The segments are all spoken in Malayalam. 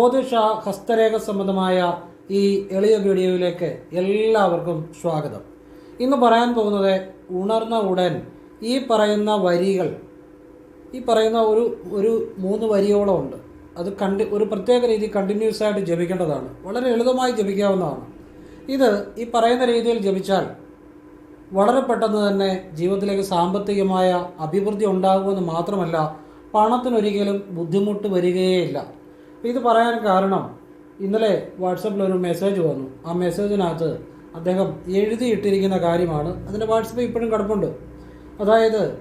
ജ്യോതിഷ ഹസ്തരേഖ സംബന്ധമായ ഈ എളിയ വീഡിയോയിലേക്ക് എല്ലാവർക്കും സ്വാഗതം. ഇന്ന് പറയാൻ പോകുന്നത് ഉണർന്ന ഉടൻ ഈ പറയുന്ന വരികൾ ഈ പറയുന്ന ഒരു ഒരു മൂന്ന് വരിയോളം ഉണ്ട്. അത് കണ്ടി ഒരു പ്രത്യേക രീതി കണ്ടിന്യൂസ് ആയിട്ട് ജപിക്കേണ്ടതാണ്. വളരെ ലളിതമായി ജപിക്കാവുന്നതാണ്. ഇത് ഈ പറയുന്ന രീതിയിൽ ജപിച്ചാൽ വളരെ പെട്ടെന്ന് തന്നെ ജീവിതത്തിലേക്ക് സാമ്പത്തികമായ അഭിവൃദ്ധി ഉണ്ടാകുമെന്ന് മാത്രമല്ല പണത്തിനൊരിക്കലും ബുദ്ധിമുട്ട് വരികയേയില്ല. ഇത് പറയാൻ കാരണം ഇന്നലെ വാട്സപ്പിൽ ഒരു മെസ്സേജ് വന്നു. ആ മെസ്സേജിനകത്ത് അദ്ദേഹം എഴുതിയിട്ടിരിക്കുന്ന കാര്യമാണ്. അതിന്റെ വാട്സപ്പ് ഇപ്പോഴും കിടപ്പുണ്ട്. അതായത്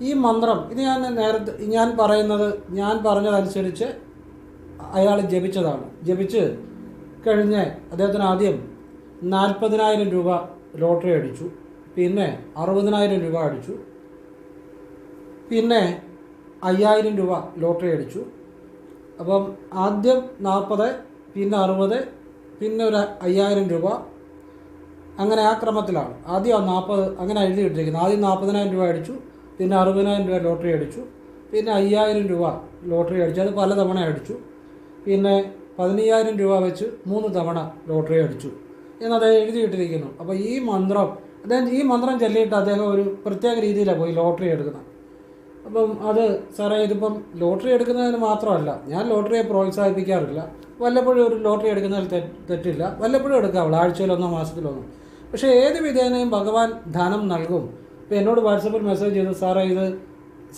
ഈ മന്ത്രം ഇത് ഞാൻ നേരത്തെ ഞാൻ പറയുന്നത് ഞാൻ പറഞ്ഞതനുസരിച്ച് അയാൾ ജപിച്ചതാണ്. ജപിച്ച് കഴിഞ്ഞ് അദ്ദേഹത്തിന് ആദ്യം നാൽപ്പതിനായിരം രൂപ ലോട്ടറി അടിച്ചു. പിന്നെ അറുപതിനായിരം രൂപ അടിച്ചു. പിന്നെ അയ്യായിരം രൂപ ലോട്ടറി അടിച്ചു. അപ്പം ആദ്യം നാൽപ്പത് പിന്നെ അറുപത് പിന്നെ ഒരു അയ്യായിരം രൂപ. അങ്ങനെ ആ ക്രമത്തിലാണ്. ആദ്യം നാൽപ്പത് അങ്ങനെ എഴുതി ഇട്ടിരിക്കുന്നത് ആദ്യം നാൽപ്പതിനായിരം രൂപ അടിച്ചു പിന്നെ അറുപതിനായിരം രൂപ ലോട്ടറി അടിച്ചു പിന്നെ അയ്യായിരം രൂപ ലോട്ടറി അടിച്ചു. അത് പല തവണ അടിച്ചു. പിന്നെ പതിനയ്യായിരം രൂപ വെച്ച് മൂന്ന് തവണ ലോട്ടറി അടിച്ചു. എന്നത് എഴുതിയിട്ടിരിക്കുന്നു. അപ്പോൾ ഈ മന്ത്രം അദ്ദേഹം ഈ മന്ത്രം ചൊല്ലിയിട്ട് അദ്ദേഹം ഒരു പ്രത്യേക രീതിയിലാണ് പോയി ലോട്ടറി എടുക്കുന്നത്. അപ്പം അത് സാറേ ഇതിപ്പം ലോട്ടറി എടുക്കുന്നതിന് മാത്രമല്ല ഞാൻ ലോട്ടറിയെ പ്രോത്സാഹിപ്പിക്കാറില്ല. വല്ലപ്പോഴും ഒരു ലോട്ടറി എടുക്കുന്നതിൽ തെറ്റില്ല. വല്ലപ്പോഴും എടുക്കാവുള്ളൂ ആഴ്ചയിലൊന്നോ മാസത്തിലൊന്നോ. പക്ഷേ ഏത് വിധേനയും ഭഗവാൻ ധനം നൽകും. ഇപ്പോൾ എന്നോട് വാട്സപ്പിൽ മെസ്സേജ് ചെയ്തു സാറേ ഇത്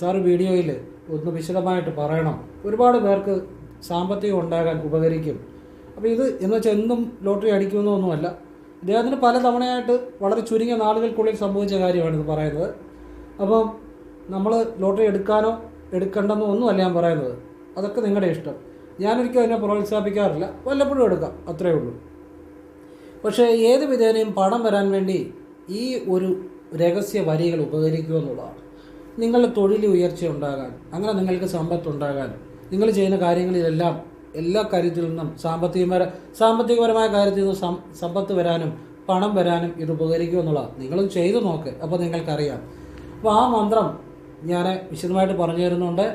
സാറ് വീഡിയോയിൽ ഒന്ന് വിശദമായിട്ട് പറയണം. ഒരുപാട് പേർക്ക് സാമ്പത്തികം ഉണ്ടാകാൻ ഉപകരിക്കും. അപ്പോൾ ഇത് എന്ന് വെച്ചാൽ എന്നും ലോട്ടറി അടിക്കുമെന്നൊന്നുമല്ല. ഇദ്ദേഹത്തിന് പല തവണയായിട്ട് വളരെ ചുരുങ്ങിയ നാളുകൾക്കുള്ളിൽ സംഭവിച്ച കാര്യമാണ് ഇത് പറയുന്നത്. അപ്പം നമ്മൾ ലോട്ടറി എടുക്കാനോ എടുക്കണ്ടെന്നോ ഒന്നുമല്ല ഞാൻ പറയുന്നത്. അതൊക്കെ നിങ്ങളുടെ ഇഷ്ടം. ഞാനൊരിക്കലും അതിനെ പ്രോത്സാഹിപ്പിക്കാറില്ല. വല്ലപ്പോഴും എടുക്കാം. അത്രയേ ഉള്ളൂ. പക്ഷേ ഏത് വിധേനയും പണം വരാൻ വേണ്ടി ഈ ഒരു രഹസ്യ വരികൾ ഉപകരിക്കുക എന്നുള്ളതാണ്. നിങ്ങളുടെ തൊഴിൽ ഉയർച്ച ഉണ്ടാകാൻ അങ്ങനെ നിങ്ങൾക്ക് സമ്പത്ത് ഉണ്ടാകാൻ നിങ്ങൾ ചെയ്യുന്ന കാര്യങ്ങളിലെല്ലാം എല്ലാ കാര്യത്തിൽ നിന്നും സാമ്പത്തികപര സാമ്പത്തികപരമായ കാര്യത്തിൽ നിന്നും സമ്പത്ത് വരാനും പണം വരാനും ഇത് ഉപകരിക്കുമെന്നുള്ളതാണ് നിങ്ങളും ചെയ്തു നോക്ക്. അപ്പോൾ നിങ്ങൾക്കറിയാം. അപ്പോൾ ആ മന്ത്രം ഞാൻ വിശദമായിട്ട് പറഞ്ഞു തരുന്നുണ്ട്.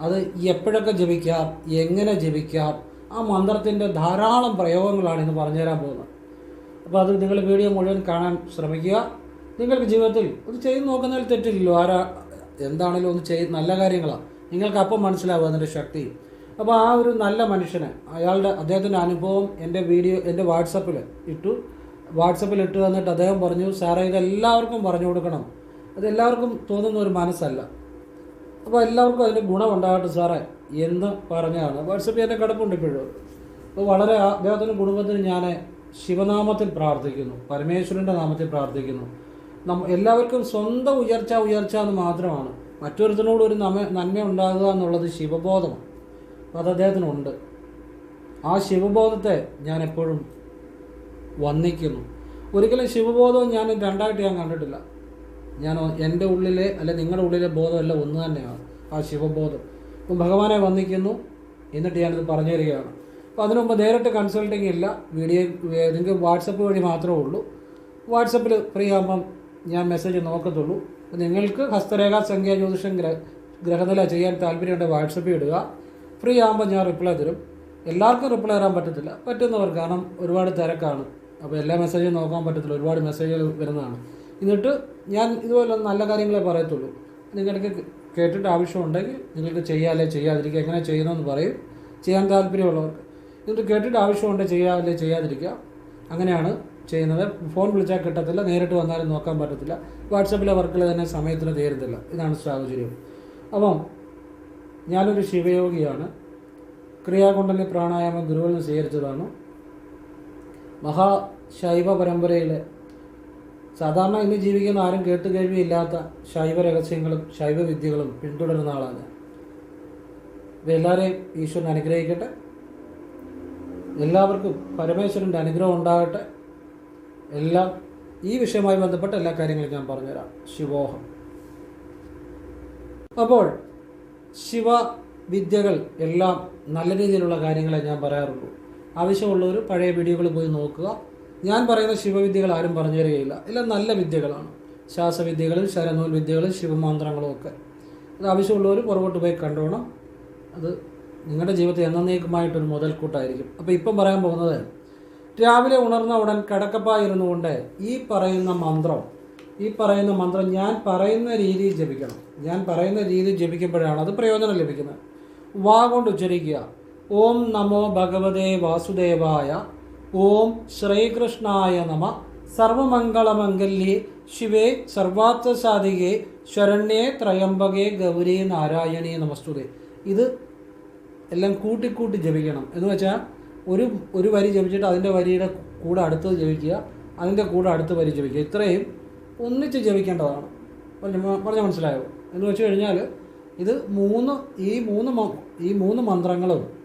അത് എപ്പോഴൊക്കെ ജപിക്കാം എങ്ങനെ ജപിക്കാം ആ മന്ത്രത്തിന്റെ ധാരാളം പ്രയോഗങ്ങളാണ് ഇന്ന് പറഞ്ഞു തരാൻ പോകുന്നത്. അപ്പോൾ അത് നിങ്ങൾ വീഡിയോ മുഴുവൻ കാണാൻ ശ്രമിക്കുക. നിങ്ങൾക്ക് ജീവിതത്തിൽ ഒന്ന് ചെയ്ത് നോക്കുന്നതിൽ തെറ്റില്ലല്ലോ. ആരാ എന്താണേലും ഒന്ന് ചെയ്ത് നല്ല കാര്യങ്ങളാണ് നിങ്ങൾക്ക് അപ്പം മനസ്സിലാവുക അതിന്റെ ശക്തി. അപ്പോൾ ആ ഒരു നല്ല മനുഷ്യനെ അയാളുടെ അദ്ദേഹത്തിന്റെ അനുഭവം എന്റെ വീഡിയോ എന്റെ വാട്സപ്പിൽ ഇട്ടു. വാട്സപ്പിൽ ഇട്ട് തന്നിട്ട് അദ്ദേഹം പറഞ്ഞു സാറേ ഇതെല്ലാവർക്കും പറഞ്ഞു കൊടുക്കണം. അത് എല്ലാവർക്കും തോന്നുന്ന ഒരു മനസ്സല്ല. അപ്പോൾ എല്ലാവർക്കും അതിന്റെ ഗുണമുണ്ടാകട്ടെ സാറേ എന്ന് പറഞ്ഞാണ്. വാട്സപ്പിൽ എന്റെ കിടപ്പുണ്ട് ഇപ്പോഴും. അപ്പോൾ വളരെ അദ്ദേഹത്തിന് കുടുംബത്തിന് ഞാൻ ശിവനാമത്തിൽ പ്രാർത്ഥിക്കുന്നു. പരമേശ്വരന്റെ നാമത്തിൽ പ്രാർത്ഥിക്കുന്നു. നമ്മ എല്ലാവർക്കും സ്വന്തം ഉയർച്ച ഉയർച്ച എന്ന് മാത്രമാണ്. മറ്റൊരുത്തിനോട് ഒരു നമ നന്മ ഉണ്ടാകുക എന്നുള്ളത് ശിവബോധമാണ്. അപ്പോൾ അത് അദ്ദേഹത്തിനുണ്ട്. ആ ശിവബോധത്തെ ഞാൻ എപ്പോഴും വന്ദിക്കുന്നു. ഒരിക്കലും ശിവബോധം ഞാൻ രണ്ടായിട്ട് ഞാൻ കണ്ടിട്ടില്ല. ഞാൻ എന്റെ ഉള്ളിലെ അല്ലെ നിങ്ങളുടെ ഉള്ളിലെ ബോധമല്ല ഒന്ന് തന്നെയാണ്. ആ ശിവബോധം. അപ്പം ഭഗവാനെ വന്നിക്കുന്നു എന്നിട്ട് ഞാനിത് പറഞ്ഞു തരികയാണ് അപ്പോൾ അതിനു മുമ്പ് നേരിട്ട് കൺസൾട്ടിങ് ഇല്ല. വീഡിയോ നിങ്ങൾക്ക് വാട്സപ്പ് വഴി മാത്രമേ ഉള്ളൂ. വാട്സപ്പിൽ ഫ്രീ ആകുമ്പം ഞാൻ മെസ്സേജ് നോക്കത്തുള്ളൂ. അപ്പോൾ നിങ്ങൾക്ക് ഹസ്തരേഖാ സംഖ്യ ജ്യോതിഷം ഗ്രഹ ഗ്രഹനില ചെയ്യാൻ താല്പര്യമുണ്ട് വാട്സപ്പിൽ ഇടുക. ഫ്രീ ആകുമ്പോൾ ഞാൻ റിപ്ലൈ തരും. എല്ലാവർക്കും റിപ്ലൈ തരാൻ പറ്റത്തില്ല. പറ്റുന്നവർ കാരണം ഒരുപാട് തിരക്കാണ്. അപ്പോൾ എല്ലാ മെസ്സേജും നോക്കാൻ പറ്റത്തില്ല. ഒരുപാട് മെസ്സേജുകൾ വരുന്നതാണ്. എന്നിട്ട് ഞാൻ ഇതുപോലെ നല്ല കാര്യങ്ങളെ പറയത്തുള്ളൂ. നിങ്ങൾക്ക് കേട്ടിട്ട് ആവശ്യമുണ്ടെങ്കിൽ നിങ്ങൾക്ക് ചെയ്യാല്ലേ ചെയ്യാതിരിക്കുക എങ്ങനെ ചെയ്യുന്നതെന്ന് പറയും. ചെയ്യാൻ താല്പര്യമുള്ളവർക്ക്. എന്നിട്ട് കേട്ടിട്ട് ആവശ്യമുണ്ടെങ്കിൽ ചെയ്യാല്ലേ ചെയ്യാതിരിക്കുക. അങ്ങനെയാണ് ചെയ്യുന്നത്. ഫോൺ വിളിച്ചാൽ കിട്ടത്തില്ല നേരിട്ട് വന്നാലും നോക്കാൻ പറ്റത്തില്ല. വാട്സപ്പിലെ വർക്കുകൾ തന്നെ സമയത്തിന് തീരത്തില്ല. ഇതാണ് സാഹചര്യം. അപ്പം ഞാനൊരു ശിവയോഗിയാണ്. ക്രിയാകുണ്ടലി പ്രാണായാമം ഗുരുവിൽ നിന്ന് സ്വീകരിച്ചതാണ്. മഹാശൈവ പരമ്പരയിലെ സാധാരണ ഇന്ന് ജീവിക്കുന്ന ആരും കേട്ട് കേൾവിയില്ലാത്ത ശൈവ രഹസ്യങ്ങളും ശൈവ വിദ്യകളും പിന്തുടരുന്ന ആളാണ് ഇതെല്ലാവരെയും ഈശ്വരൻ അനുഗ്രഹിക്കട്ടെ. എല്ലാവർക്കും പരമേശ്വരന്റെ അനുഗ്രഹം ഉണ്ടാകട്ടെ. എല്ലാം ഈ വിഷയവുമായി ബന്ധപ്പെട്ട എല്ലാ കാര്യങ്ങളും ഞാൻ പറഞ്ഞുതരാം. ശിവോഹം. അപ്പോൾ ശിവ വിദ്യകൾ എല്ലാം നല്ല രീതിയിലുള്ള കാര്യങ്ങളെ ഞാൻ പറയാറുള്ളൂ. ആവശ്യമുള്ളവർ പഴയ വീഡിയോകൾ പോയി നോക്കുക. ഞാൻ പറയുന്ന ശിവവിദ്യകൾ ആരും പറഞ്ഞു തരികയില്ല. എല്ലാം നല്ല വിദ്യകളാണ്. ശാസ്ത്രവിദ്യകളും ശരനൂൽ വിദ്യകളും ശിവമന്ത്രങ്ങളും ഒക്കെ. അത് ആവശ്യമുള്ളവർ പുറകോട്ട് പോയി കണ്ടോണം. അത് നിങ്ങളുടെ ജീവിതത്തിൽ എന്നേക്കുമായിട്ടൊരു മുതൽക്കൂട്ടായിരിക്കും. അപ്പോൾ ഇപ്പം പറയാൻ പോകുന്നത് രാവിലെ ഉണർന്ന ഉടൻ കിടക്കപ്പായിരുന്നു കൊണ്ട് ഈ പറയുന്ന മന്ത്രം ഈ പറയുന്ന മന്ത്രം ഞാൻ പറയുന്ന രീതിയിൽ ജപിക്കണം. ഞാൻ പറയുന്ന രീതിയിൽ ജപിക്കുമ്പോഴാണ് അത് പ്രയോജനം ലഭിക്കുന്നത്. വാ കൊണ്ട് ഉച്ചരിക്കുക. ഓം നമോ ഭഗവതേ വാസുദേവായ ഓം ശ്രീകൃഷ്ണായ നമ. സർവമംഗളമംഗല്യേ ശിവേ സർവാർത്ഥസാധികേ ശരണ്യേ ത്രയംബകേ ഗൗരി നാരായണേ നമസ്തുതേ. ഇത് എല്ലാം കൂട്ടിക്കൂട്ടി ജപിക്കണം. എന്ന് വെച്ചാൽ ഒരു ഒരു വരി ജപിച്ചിട്ട് അതിന്റെ വരിയുടെ കൂടെ അടുത്തത് ജപിക്കുക അതിന്റെ കൂടെ അടുത്ത വരി ജപിക്കുക. ഇത്രയും ഒന്നിച്ച് ജപിക്കേണ്ടതാണ്. പറഞ്ഞ മനസ്സിലായോ? എന്ന് വെച്ച് കഴിഞ്ഞാൽ ഇത് മൂന്ന് ഈ മൂന്ന് ഈ മൂന്ന് മന്ത്രങ്ങളും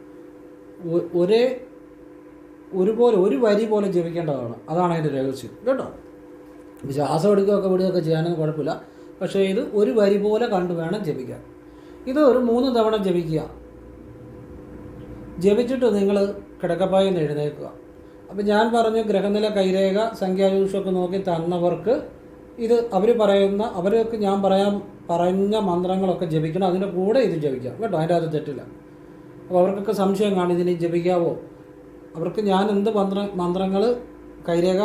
ഒരേ ഒരുപോലെ ഒരു വരി പോലെ ജപിക്കേണ്ടതാണ്. അതാണ് അതിന്റെ രഹസ്യം. കേട്ടോ? ശ്വാസം എടുക്കുകയൊക്കെ വിടുകയൊക്കെ ചെയ്യാനൊന്നും കുഴപ്പമില്ല. പക്ഷേ ഇത് ഒരു വരി പോലെ കണ്ടു വേണം ജപിക്കാൻ. ഇത് ഒരു മൂന്ന് തവണ ജപിക്കുക. ജപിച്ചിട്ട് നിങ്ങൾ കിടക്കപ്പായിൽ നിന്ന് എഴുന്നേൽക്കുക. അപ്പം ഞാൻ പറഞ്ഞു ഗ്രഹനില കൈരേഖ സംഖ്യാജൂഷമൊക്കെ നോക്കി തന്നവർക്ക് ഇത് അവർ പറയുന്ന അവർക്ക് ഞാൻ പറയാൻ പറഞ്ഞ മന്ത്രങ്ങളൊക്കെ ജപിക്കണം. അതിന്റെ കൂടെ ഇത് ജപിക്കാം. കേട്ടോ? അതിന്റെ അത് തെറ്റില്ല. അപ്പോൾ അവർക്കൊക്കെ സംശയം കാണും ഇതിന് ജപിക്കാവോ? അവർക്ക് ഞാൻ എന്ത് മന്ത്ര മന്ത്രങ്ങൾ കൈരേഖ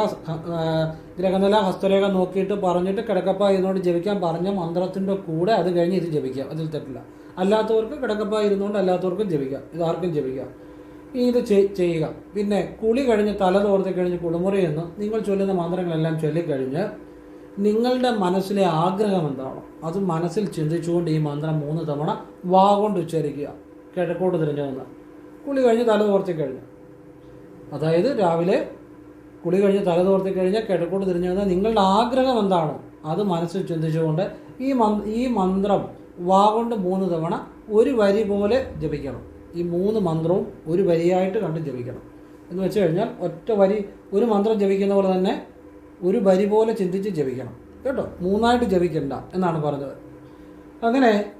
ഗ്രഹനില ഹസ്തരേഖ നോക്കിയിട്ട് പറഞ്ഞിട്ട് കിടക്കപ്പ ഇരുന്നുകൊണ്ട് ജപിക്കാൻ പറഞ്ഞ മന്ത്രത്തിന്റെ കൂടെ അത് കഴിഞ്ഞ് ഇത് ജപിക്കാം. അതിൽ തെറ്റില്ല. അല്ലാത്തവർക്ക് കിടക്കപ്പ ഇരുന്നുകൊണ്ട് അല്ലാത്തവർക്കും ജപിക്കാം. ഇത് ആർക്കും ജപിക്കാം. ഇനി ഇത് ചെയ്യുക. പിന്നെ കുളി കഴിഞ്ഞ് തല തോർത്തി കഴിഞ്ഞ് കുളിമുറി എന്ന് നിങ്ങൾ ചൊല്ലുന്ന മന്ത്രങ്ങളെല്ലാം ചൊല്ലിക്കഴിഞ്ഞ് നിങ്ങളുടെ മനസ്സിലെ ആഗ്രഹം എന്താണോ? അത് മനസ്സിൽ ചിന്തിച്ചുകൊണ്ട് ഈ മന്ത്രം മൂന്ന് തവണ വാ കൊണ്ട് ഉച്ചരിക്കുക. കിഴക്കോട്ട് തിരിഞ്ഞു നിന്ന് കുളി കഴിഞ്ഞ് തല തോർത്തി കഴിഞ്ഞ്. അതായത് രാവിലെ കുളി കഴിഞ്ഞ് തല തോർത്തി കഴിഞ്ഞാൽ കിഴക്കോട്ട് തിരിഞ്ഞു വന്നാൽ നിങ്ങളുടെ ആഗ്രഹം എന്താണോ? അത് മനസ്സിൽ ചിന്തിച്ചുകൊണ്ട് ഈ ഈ മന്ത്രം വാ കൊണ്ട് മൂന്ന് തവണ ഒരു വരി പോലെ ജപിക്കണം. ഈ മൂന്ന് മന്ത്രവും ഒരു വരിയായിട്ട് കണ്ട് ജപിക്കണം. എന്ന് വെച്ച് കഴിഞ്ഞാൽ ഒറ്റ വരി ഒരു മന്ത്രം ജപിക്കുന്ന പോലെ തന്നെ ഒരു വരി പോലെ ചിന്തിച്ച് ജപിക്കണം. കേട്ടോ? മൂന്നായിട്ട് ജപിക്കണ്ട എന്നാണ് പറഞ്ഞത്. അങ്ങനെ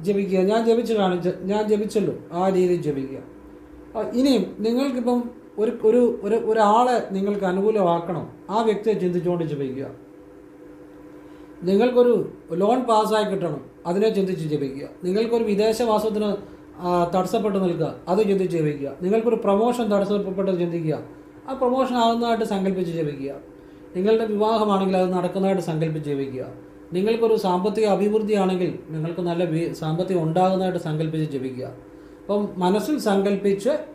ജപിക്കുക. ഞാൻ ജപിച്ച് ഞാൻ ജപിച്ചല്ലോ. ആ രീതിയിൽ ജപിക്കുക. ഇനിയും നിങ്ങൾക്കിപ്പം ഒരു ഒരു ഒരു ഒരാളെ നിങ്ങൾക്ക് അനുകൂലമാക്കണം. ആ വ്യക്തിയെ ചിന്തിച്ചുകൊണ്ട് ജപിക്കുക. നിങ്ങൾക്കൊരു ലോൺ പാസ്സായി കിട്ടണം. അതിനെ ചിന്തിച്ച് ജപിക്കുക. നിങ്ങൾക്കൊരു വിദേശവാസത്തിന് തടസ്സപ്പെട്ട് നിൽക്കുക. അത് ചിന്തിച്ച് ജപിക്കുക. നിങ്ങൾക്കൊരു പ്രൊമോഷൻ തടസ്സപ്പെട്ട് ചിന്തിക്കുക. ആ പ്രൊമോഷൻ ആകുന്നതായിട്ട് സങ്കല്പിച്ച് ജപിക്കുക. നിങ്ങളുടെ വിവാഹമാണെങ്കിൽ അത് നടക്കുന്നതായിട്ട് സങ്കല്പിച്ച് ജപിക്കുക. നിങ്ങൾക്കൊരു സാമ്പത്തിക അഭിവൃദ്ധി ആണെങ്കിൽ നിങ്ങൾക്ക് നല്ല സാമ്പത്തികം ഉണ്ടാകുന്നതായിട്ട് സങ്കല്പിച്ച് ജപിക്കുക. അപ്പം മനസ്സിൽ സങ്കല്പിച്ച്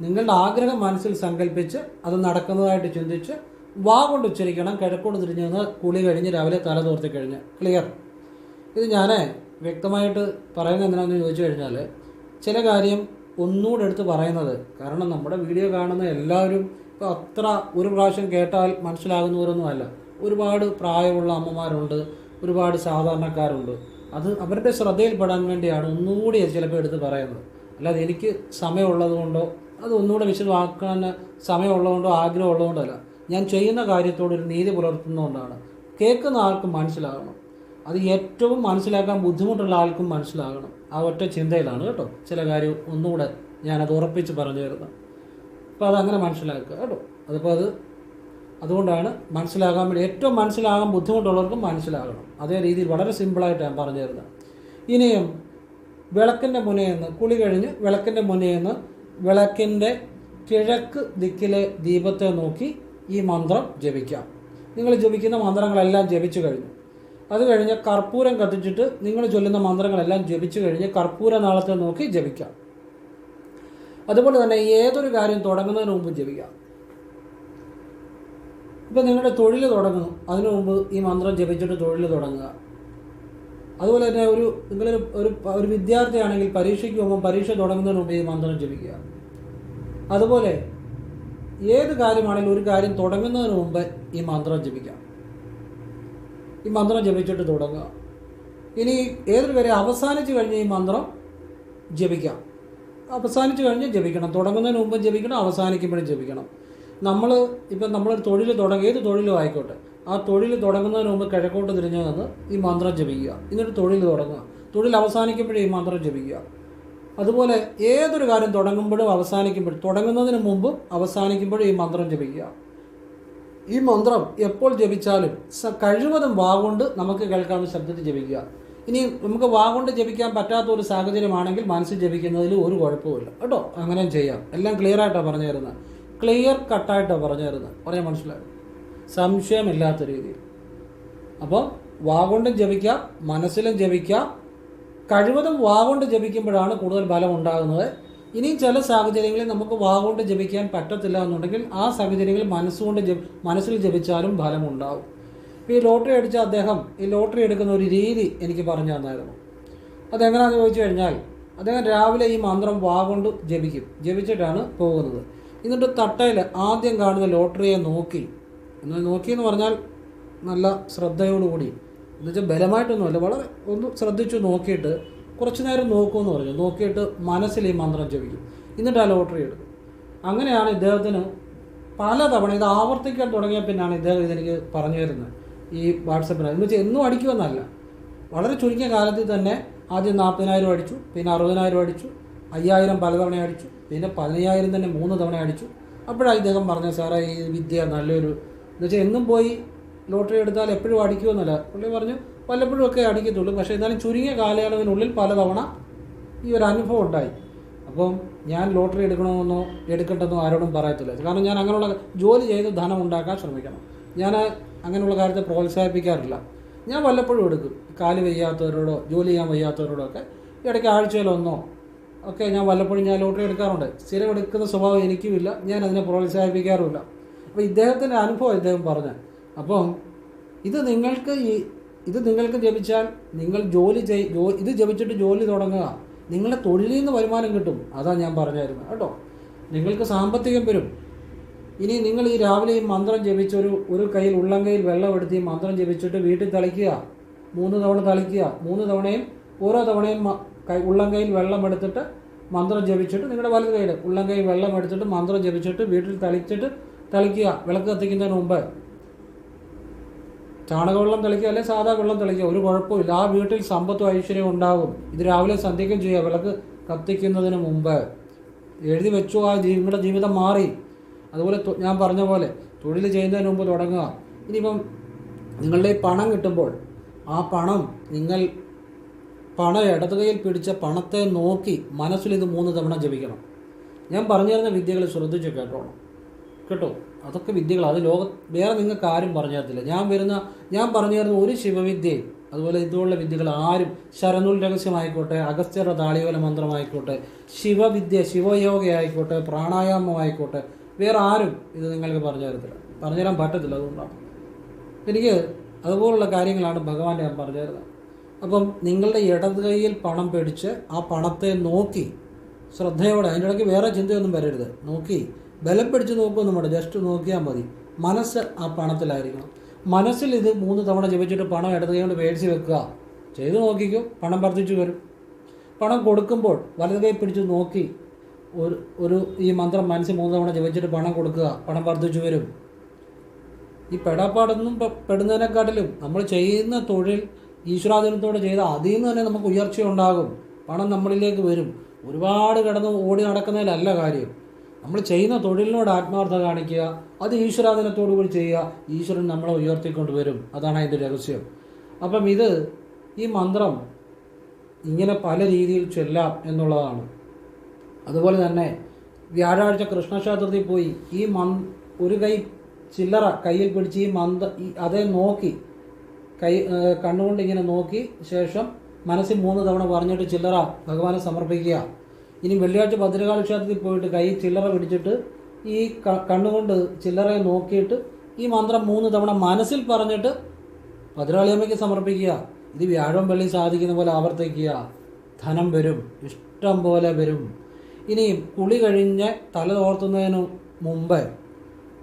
നിങ്ങളുടെ ആഗ്രഹം മനസ്സിൽ സങ്കല്പിച്ച് അത് നടക്കുന്നതായിട്ട് ചിന്തിച്ച് വാ കൊണ്ട് ഉച്ചരിക്കണം കിഴക്കോട് തിരിഞ്ഞ് നിന്ന് കുളി കഴിഞ്ഞ് രാവിലെ തല തോർത്തി കഴിഞ്ഞ്. ക്ലിയർ ഇത് ഞാൻ വ്യക്തമായിട്ട് പറയുന്നത് എന്തിനാണെന്ന് ചോദിച്ചു കഴിഞ്ഞാൽ ചില കാര്യം ഒന്നുകൂടെ എടുത്ത് പറയുന്നത് കാരണം നമ്മുടെ വീഡിയോ കാണുന്ന എല്ലാവരും ഇപ്പോൾ അത്ര ഒരു പ്രാവശ്യം കേട്ടാൽ മനസ്സിലാകുന്നവരൊന്നുമല്ല. ഒരുപാട് പ്രായമുള്ള അമ്മമാരുണ്ട് ഒരുപാട് സാധാരണക്കാരുണ്ട്. അത് അവരുടെ ശ്രദ്ധയിൽപ്പെടാൻ വേണ്ടിയാണ് ഒന്നുകൂടി ചിലപ്പോൾ എടുത്ത് പറയുന്നത്. അല്ലാതെ എനിക്ക് സമയമുള്ളത് കൊണ്ടോ അത് ഒന്നുകൂടെ വിശദമാക്കാൻ സമയമുള്ളതുകൊണ്ടോ ആഗ്രഹമുള്ളതുകൊണ്ടോ അല്ല. ഞാൻ ചെയ്യുന്ന കാര്യത്തോട് ഒരു നീതി പുലർത്തുന്നതുകൊണ്ടാണ്. കേൾക്കുന്ന ആൾക്കും മനസ്സിലാകണം. അത് ഏറ്റവും മനസ്സിലാക്കാൻ ബുദ്ധിമുട്ടുള്ള ആൾക്കും മനസ്സിലാകണം. ആ ഒറ്റ ചിന്തയിലാണ് കേട്ടോ. ചില കാര്യം ഒന്നുകൂടെ ഞാനത് ഉറപ്പിച്ച് പറഞ്ഞു തരുന്നത്. അപ്പോൾ അതങ്ങനെ മനസ്സിലാക്കുക കേട്ടോ. അതിപ്പോൾ അത് അതുകൊണ്ടാണ് മനസ്സിലാകാൻ വേണ്ടി ഏറ്റവും മനസ്സിലാകാൻ ബുദ്ധിമുട്ടുള്ളവർക്കും മനസ്സിലാകണം. അതേ രീതിയിൽ വളരെ സിമ്പിളായിട്ട് ഞാൻ പറഞ്ഞു തരുന്നത്. ഇനിയും വിളക്കിന്റെ മുനയെന്ന് കുളി കഴിഞ്ഞ് വിളക്കിന്റെ മുനയെന്ന് വിളക്കിന്റെ കിഴക്ക് ദിക്കിലെ ദീപത്തെ നോക്കി ഈ മന്ത്രം ജപിക്കാം. നിങ്ങൾ ജപിക്കുന്ന മന്ത്രങ്ങളെല്ലാം ജപിച്ചു കഴിഞ്ഞു. അത് കഴിഞ്ഞ് കർപ്പൂരം കത്തിച്ചിട്ട് നിങ്ങൾ ചൊല്ലുന്ന മന്ത്രങ്ങളെല്ലാം ജപിച്ചു കഴിഞ്ഞ് കർപ്പൂര നാളത്തെ നോക്കി ജപിക്കാം. അതുപോലെ തന്നെ ഏതൊരു കാര്യം തുടങ്ങുന്നതിന് മുമ്പ് ജപിക്കാം. ഇപ്പം നിങ്ങളുടെ തൊഴിൽ തുടങ്ങുന്നു. അതിനു മുമ്പ് ഈ മന്ത്രം ജപിച്ചിട്ട് തൊഴിൽ തുടങ്ങുക. അതുപോലെ തന്നെ ഒരു നിങ്ങളൊരു ഒരു ഒരു വിദ്യാർത്ഥിയാണെങ്കിൽ പരീക്ഷയ്ക്ക് പോകുമ്പോൾ പരീക്ഷ തുടങ്ങുന്നതിന് മുമ്പ് ഈ മന്ത്രം ജപിക്കുക. അതുപോലെ ഏത് കാര്യമാണെങ്കിലും ഒരു കാര്യം തുടങ്ങുന്നതിന് മുമ്പ് ഈ മന്ത്രം ജപിക്കാം ഈ മന്ത്രം ജപിച്ചിട്ട് തുടങ്ങുക. ഇനി ഏതൊരു കാര്യം അവസാനിച്ച് കഴിഞ്ഞ് ഈ മന്ത്രം ജപിക്കാം അവസാനിച്ച് കഴിഞ്ഞ് ജപിക്കണം. തുടങ്ങുന്നതിന് മുമ്പ് ജപിക്കണം അവസാനിക്കുമ്പോഴും ജപിക്കണം. നമ്മൾ ഇപ്പം നമ്മളൊരു തൊഴിൽ തുടങ്ങി ഏത് തൊഴിലും ആയിക്കോട്ടെ. ആ തൊഴിൽ തുടങ്ങുന്നതിന് മുമ്പ് കിഴക്കോട്ട് തിരിഞ്ഞു നിന്ന് ഈ മന്ത്രം ജപിക്കുക. എന്നിട്ട് തൊഴിൽ തുടങ്ങുക. തൊഴിൽ അവസാനിക്കുമ്പോഴേ ഈ മന്ത്രം ജപിക്കുക. അതുപോലെ ഏതൊരു കാര്യം തുടങ്ങുമ്പോഴും അവസാനിക്കുമ്പോഴും തുടങ്ങുന്നതിന് മുമ്പും അവസാനിക്കുമ്പോഴും ഈ മന്ത്രം ജപിക്കുക. ഈ മന്ത്രം എപ്പോൾ ജപിച്ചാലും കഴിവതും വാഗുകൊണ്ട് നമുക്ക് കേൾക്കാവുന്ന ശബ്ദത്തിൽ ജപിക്കുക. ഇനി നമുക്ക് വാഗുണ്ട് ജപിക്കാൻ പറ്റാത്ത ഒരു സാഹചര്യമാണെങ്കിൽ മനസ്സിൽ ജപിക്കുന്നതിൽ ഒരു കുഴപ്പമില്ല കേട്ടോ? അങ്ങനെയും ചെയ്യാം. എല്ലാം ക്ലിയർ ആയിട്ടാണ് പറഞ്ഞു തരുന്നത് ക്ലിയർ കട്ടായിട്ടാണ് പറഞ്ഞു തരുന്നത് പറയാൻ മനസ്സിലായി? സംശയമില്ലാത്ത രീതിയിൽ. അപ്പോൾ വാ കൊണ്ടും ജപിക്കാം മനസ്സിലും ജപിക്കാം കഴിവതും വാ കൊണ്ട് ജപിക്കുമ്പോഴാണ് കൂടുതൽ ബലം ഉണ്ടാകുന്നത്. ഇനി ചില സാഹചര്യങ്ങളിൽ നമുക്ക് വാ കൊണ്ട് ജപിക്കാൻ പറ്റത്തില്ല എന്നുണ്ടെങ്കിൽ ആ സാഹചര്യങ്ങളിൽ മനസ്സുകൊണ്ട് ജപ മനസ്സിൽ ജപിച്ചാലും ഫലമുണ്ടാവും. ഈ ലോട്ടറി അടിച്ച അദ്ദേഹം ഈ ലോട്ടറി എടുക്കുന്ന ഒരു രീതി എനിക്ക് പറഞ്ഞു തന്നായിരുന്നു. അതെങ്ങനെയാണെന്ന് ചോദിച്ചു കഴിഞ്ഞാൽ അദ്ദേഹം രാവിലെ ഈ മന്ത്രം വാ കൊണ്ട് ജപിക്കും. ജപിച്ചിട്ടാണ് പോകുന്നത്. എന്നിട്ട് തട്ടയിൽ ആദ്യം കാണുന്ന ലോട്ടറിയെ നോക്കി. എന്നാൽ നോക്കി എന്ന് പറഞ്ഞാൽ നല്ല ശ്രദ്ധയോടുകൂടി. എന്നുവെച്ചാൽ ബലമായിട്ടൊന്നുമല്ല വളരെ ഒന്ന് ശ്രദ്ധിച്ചു നോക്കിയിട്ട് കുറച്ച് നേരം നോക്കുമെന്ന് പറഞ്ഞു. നോക്കിയിട്ട് മനസ്സിൽ ഈ മന്ത്രം ജപിക്കും. എന്നിട്ട് ആ ലോട്ടറി എടുക്കും. അങ്ങനെയാണ് ഇദ്ദേഹത്തിന് പലതവണ ഇത് ആവർത്തിക്കാൻ തുടങ്ങിയ പിന്നാണ് ഇദ്ദേഹം ഇതെനിക്ക് പറഞ്ഞു തരുന്നത്. ഈ വാട്സപ്പിന് എന്ന് വെച്ചാൽ എന്നും അടിക്കുമെന്നല്ല. വളരെ ചുരുങ്ങിയ കാലത്തിൽ തന്നെ ആദ്യം നാൽപ്പതിനായിരം അടിച്ചു പിന്നെ അറുപതിനായിരം അടിച്ചു അയ്യായിരം പലതവണ അടിച്ചു പിന്നെ പതിനയ്യായിരം തന്നെ മൂന്ന് തവണ അടിച്ചു. അപ്പോഴാണ് ഇദ്ദേഹം പറഞ്ഞത് സാറേ ഈ വിദ്യ നല്ലൊരു എന്ന് വെച്ചാൽ എന്നും പോയി ലോട്ടറി എടുത്താൽ എപ്പോഴും അടിക്കുമെന്നല്ല. പുള്ളി പറഞ്ഞു പലപ്പോഴും ഒക്കെ അടിക്കത്തുള്ളൂ. പക്ഷേ എന്നാലും ചുരുങ്ങിയ കാലയളവിനുള്ളിൽ പലതവണ ഈ ഒരു അനുഭവം ഉണ്ടായി. അപ്പം ഞാൻ ലോട്ടറി എടുക്കണമെന്നോ എടുക്കട്ടെന്നോ ആരോടും പറയത്തില്ല. കാരണം ഞാൻ അങ്ങനെയുള്ള ജോലി ചെയ്ത് ധനം ഉണ്ടാക്കാൻ ശ്രമിക്കണം. ഞാൻ അങ്ങനെയുള്ള കാര്യത്തെ പ്രോത്സാഹിപ്പിക്കാറില്ല. ഞാൻ വല്ലപ്പോഴും എടുക്കും. കാൽ വയ്യാത്തവരോടോ ജോലി ചെയ്യാൻ വയ്യാത്തവരോടോ ഒക്കെ ഇടയ്ക്ക് ആഴ്ചയിലൊന്നോ ഒക്കെ ഞാൻ വല്ലപ്പോഴും ഞാൻ ലോട്ടറി എടുക്കാറുണ്ട്. സ്ഥിരം എടുക്കുന്ന സ്വഭാവം എനിക്കുമില്ല. ഞാൻ അതിനെ പ്രോത്സാഹിപ്പിക്കാറുമില്ല. അപ്പോൾ ഇദ്ദേഹത്തിന്റെ അനുഭവം ഇദ്ദേഹം പറഞ്ഞു. അപ്പം ഇത് നിങ്ങൾക്ക് ഈ ഇത് നിങ്ങൾക്ക് ജപിച്ചാൽ നിങ്ങൾ ജോലി ചെയ് ഇത് ജപിച്ചിട്ട് ജോലി തുടങ്ങുക. നിങ്ങളുടെ തൊഴിലിൽ നിന്ന് വരുമാനം കിട്ടും. അതാണ് ഞാൻ പറഞ്ഞായിരുന്നു കേട്ടോ. നിങ്ങൾക്ക് സാമ്പത്തികം വരും. ഇനി നിങ്ങൾ ഈ രാവിലെ ഈ മന്ത്രം ജപിച്ചൊരു ഒരു കയ്യിൽ ഉള്ളങ്കയിൽ വെള്ളം എടുത്ത് മന്ത്രം ജപിച്ചിട്ട് വീട്ടിൽ തളിക്കുക. മൂന്ന് തവണ തളിക്കുക. മൂന്ന് തവണയും ഓരോ തവണയും കൈ ഉള്ളങ്കയിൽ വെള്ളം എടുത്തിട്ട് മന്ത്രം ജപിച്ചിട്ട് നിങ്ങളുടെ വലത് കയ്യിൽ ഉള്ളങ്കയിൽ വെള്ളം എടുത്തിട്ട് മന്ത്രം ജപിച്ചിട്ട് വീട്ടിൽ തളിച്ചിട്ട് തളിക്കുക. വിളക്ക് കത്തിക്കുന്നതിന് മുമ്പ്. ചാണകവെള്ളം തെളിക്കുക അല്ലെങ്കിൽ സാധാ വെള്ളം തെളിക്കുക. ഒരു കുഴപ്പമില്ല ആ വീട്ടിൽ സമ്പത്തും ഐശ്വര്യവും ഉണ്ടാകും. ഇത് രാവിലെ സന്ധ്യയ്ക്കും ചെയ്യുക വിളക്ക് കത്തിക്കുന്നതിന് മുമ്പ്. എഴുതി വെച്ചു. ആ നിങ്ങളുടെ ജീവിതം മാറി. അതുപോലെ ഞാൻ പറഞ്ഞ പോലെ തൊഴിൽ ചെയ്യുന്നതിന് മുമ്പ് തുടങ്ങുക. ഇനിയിപ്പം നിങ്ങളുടെ പണം കിട്ടുമ്പോൾ ആ പണം നിങ്ങൾ പണം ഇടതുകയിൽ പിടിച്ച പണത്തെ നോക്കി മനസ്സിൽ ഇത് മൂന്ന് തവണ ജപിക്കണം. ഞാൻ പറഞ്ഞു തരുന്ന വിദ്യകൾ ശ്രദ്ധിച്ച് കേട്ടോണം. കേട്ടോ? അതൊക്കെ വിദ്യകളാണ് അത് ലോക വേറെ നിങ്ങൾക്ക് ആരും പറഞ്ഞു തരത്തില്ല. ഞാൻ വരുന്ന ഞാൻ പറഞ്ഞു തരുന്ന ഒരു ശിവവിദ്യയും അതുപോലെ ഇതുപോലുള്ള വിദ്യകൾ ആരും ശരനൂൽ രഹസ്യമായിക്കോട്ടെ അഗസ്ത്യരുടെ താളിയോല മന്ത്രമായിക്കോട്ടെ ശിവവിദ്യ ശിവയോഗ ആയിക്കോട്ടെ പ്രാണായാമമായിക്കോട്ടെ വേറെ ആരും ഇത് നിങ്ങൾക്ക് പറഞ്ഞു തരത്തില്ല. പറഞ്ഞു തരാൻ പറ്റത്തില്ല അതുകൊണ്ടാണ്. എനിക്ക് അതുപോലുള്ള കാര്യങ്ങളാണ് ഭഗവാൻ ഞാൻ പറഞ്ഞു തരുന്നത്. അപ്പം നിങ്ങളുടെ ഇടത് കൈയിൽ പണം പിടിച്ച് ആ പണത്തെ നോക്കി ശ്രദ്ധയോടെ അതിന്റെ ഇടയ്ക്ക് വേറെ ചിന്തയൊന്നും വരരുത്. നോക്കി ബലം പിടിച്ച് നോക്കുമെന്ന് വേണ്ട ജസ്റ്റ് നോക്കിയാൽ മതി. മനസ്സ് ആ പണത്തിലായിരിക്കണം. മനസ്സിൽ ഇത് മൂന്ന് തവണ ജപിച്ചിട്ട് പണം ഇടത് കൈ കൊണ്ട് വെക്കുക. ചെയ്ത് നോക്കിക്കും പണം വർദ്ധിച്ചു വരും. പണം കൊടുക്കുമ്പോൾ വലത് കൈ പിടിച്ച് നോക്കി. ഒരു ഒരു ഈ മന്ത്രം മനസ്സിൽ മൂന്ന് തവണ ജപിച്ചിട്ട് പണം കൊടുക്കുക. പണം വർദ്ധിച്ചു വരും. ഈ പെടാപ്പാടൊന്നും പെടുന്നതിനെക്കാട്ടിലും നമ്മൾ ചെയ്യുന്ന തൊഴിൽ ഈശ്വരാധീനത്തോടെ ചെയ്ത അതിൽ നിന്ന് തന്നെ നമുക്ക് ഉയർച്ച ഉണ്ടാകും പണം നമ്മളിലേക്ക് വരും. ഒരുപാട് കിടന്ന് ഓടി നടക്കുന്നതിലല്ല കാര്യം. നമ്മൾ ചെയ്യുന്ന തൊഴിലിനോട് ആത്മാർത്ഥത കാണിക്കുക അത് ഈശ്വരാധീനത്തോടു കൂടി ചെയ്യുക ഈശ്വരൻ നമ്മളെ ഉയർത്തിക്കൊണ്ട് വരും അതാണ് അതിന്റെ രഹസ്യം. അപ്പം ഇത് ഈ മന്ത്രം ഇങ്ങനെ പല രീതിയിൽ ചൊല്ലാം എന്നുള്ളതാണ്. അതുപോലെ തന്നെ വ്യാഴാഴ്ച കൃഷ്ണക്ഷേത്രത്തിൽ പോയി ഈ മന് ഒരു കൈ ചില്ലറ കയ്യിൽ പിടിച്ച് ഈ മന്ത അതേ നോക്കി കൈ കണ്ണുകൊണ്ട് ഇങ്ങനെ നോക്കി ശേഷം മനസ്സിൽ മൂന്ന് തവണ പറഞ്ഞിട്ട് ചില്ലറ ഭഗവാനെ സമർപ്പിക്കുക. ഇനി വെള്ളിയാഴ്ച ഭദ്രകാളി ക്ഷേത്രത്തിൽ പോയിട്ട് കൈ ചില്ലറ പിടിച്ചിട്ട് ഈ കണ്ണുകൊണ്ട് ചില്ലറയെ നോക്കിയിട്ട് ഈ മന്ത്രം മൂന്ന് തവണ മനസ്സിൽ പറഞ്ഞിട്ട് ഭദ്രകാളിയമ്മയ്ക്ക് സമർപ്പിക്കുക. ഇത് വ്യാഴം വെള്ളി സാധിക്കുന്ന പോലെ ആവർത്തിക്കുക. ധനം വരും. ഇഷ്ടം പോലെ വരും. ഇനി കുളി കഴിഞ്ഞ് തല തോർത്തുന്നതിന് മുമ്പ്